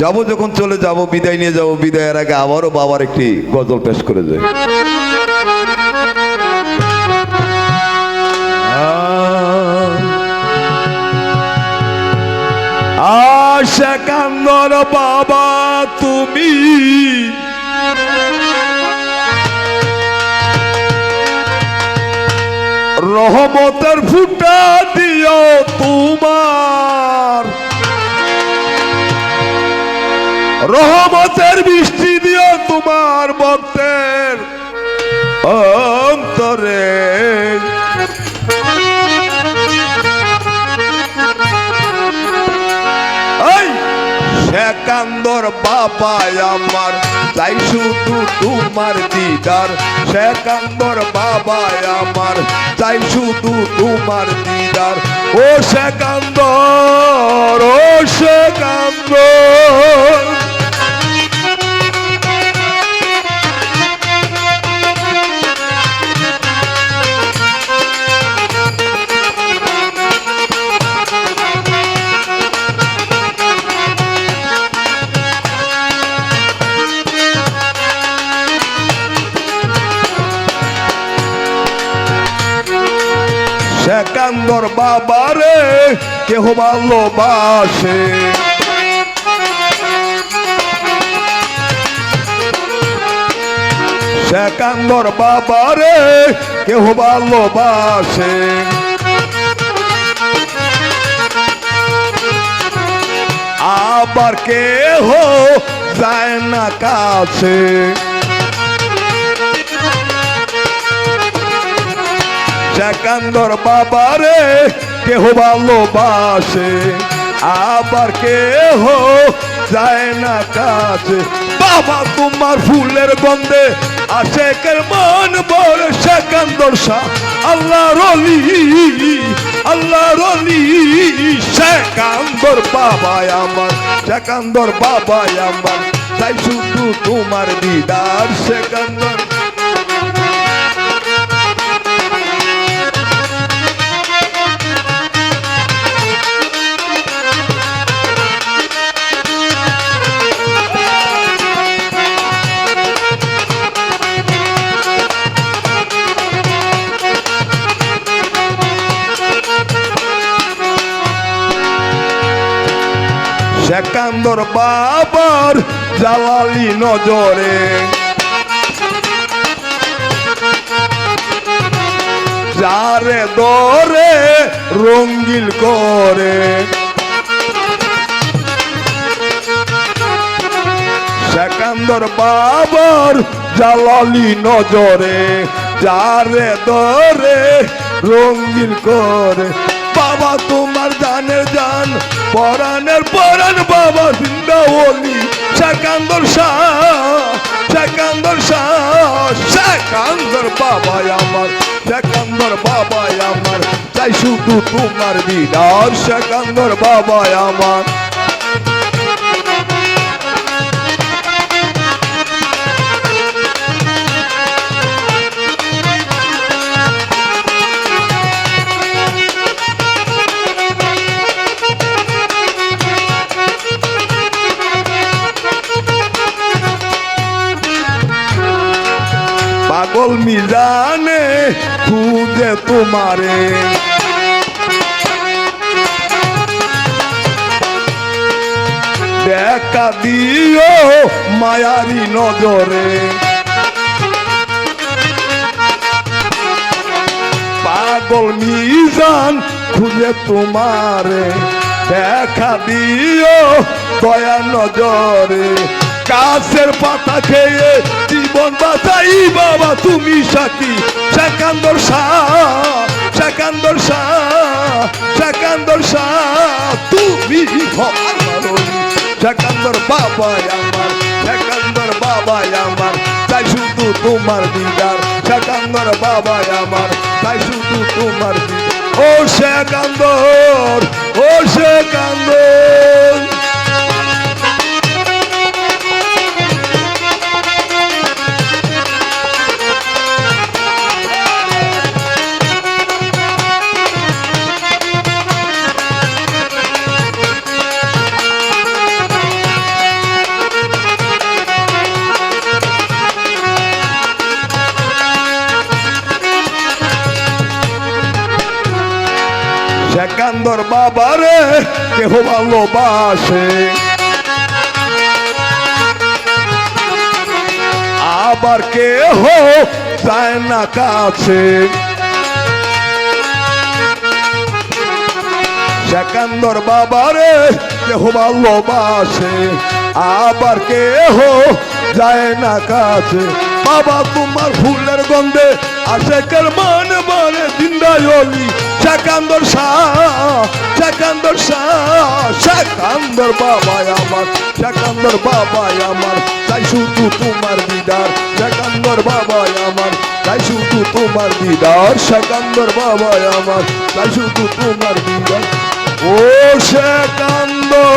যাব যখন চলে যাব, বিদায় নিয়ে যাব, বিদায়ের আগে আবারও বাবার একটি গজল পেশ করে যায় আশা কান্দর বাবা, তুমি রহমতের ফুটা দিও তোমার। রহমতের বৃষ্টি দিও তোমার ভক্তের অন্তরে। এই শেকান্দর বাবা আমার তাই শুধু তোমার দিদার। শেকান্দর বাবা আমার তাই শুধু তোমার দিদার। ও শেকান্দর সেকান্দর বাবারে কেহ ভালোবাসে। সেকান্দর বাবারে কেহ ভালোবাসে। আবার কেহ যায় না কাছে। সেকান্দর বাবারে, কেহ ভালোবাসে, আবার কেহ যায় না কাছে। বাবা, তোমার ফুলের গন্ধে আশেকের মন বড় সেকান্দর শাহ। আল্লাহ রলি আল্লাহ রলি সেকান্দর বাবা আমার সেকান্দর বাবা আমার। তাই শুধু তোমার দিদার সেকান্দর সেকান্দর বাবার জালালি নজরে। যারে দরে রঙ্গিল করে। সেকান্দর বাবার জালালি নজরে, যারে দরে রঙ্গিল করে। বাবা জান পরাণের পরাণ বাবা বৃন্দাবলী সেকান্দর শাহ সেকান্দর বাবা আমার সেকান্দর বাবা আমার। চাই শুধু তোমার বিদার সেকান্দর বাবা আমার। মিজানে খুঁজে তোমারে। দেখা দিও মায়ারি নজরে। পাগল মিজান খুঁজে তোমারে। দেখা দিও দয়া নজরে। কাছের পাতা খেয়ে বাঁচাই বাবা, তুমি সাথী সেকান্দর শাহ সেকান্দর শাহ সেকান্দর শাহ, তুমি সেকান্দর বাবা আমার, সেকান্দর বাবা আমার, তাই শুধু তোমার দিদার। সেকান্দর বাবা আমার, তাই শুধু তোমার দিদার। ও সেকান্দর, ও সেকান্দর বাবারে, কেহ ভালোবাসে। আবার কেহ যায় না কাছে। সেকান্দর বাবারে, কেহ ভালোবাসে। আবার কেহ যায় না কাছে। বাবা, তোমার ফুলের গন্ধে আশেকের মান মানে জিন্দায়লি সেকান্দর শাহ সেকান্দর শাহ সেকান্দর বাবাই আমার সেকান্দর বাবাই আমার, তাই শুধু তোমার দিদার সেকান্দর বাবাই আমার, তাই শুধু তোমার দিদার সেকান্দর বাবাই আমার, তাই শুধু তোমার দিদার। ও সেকান্দর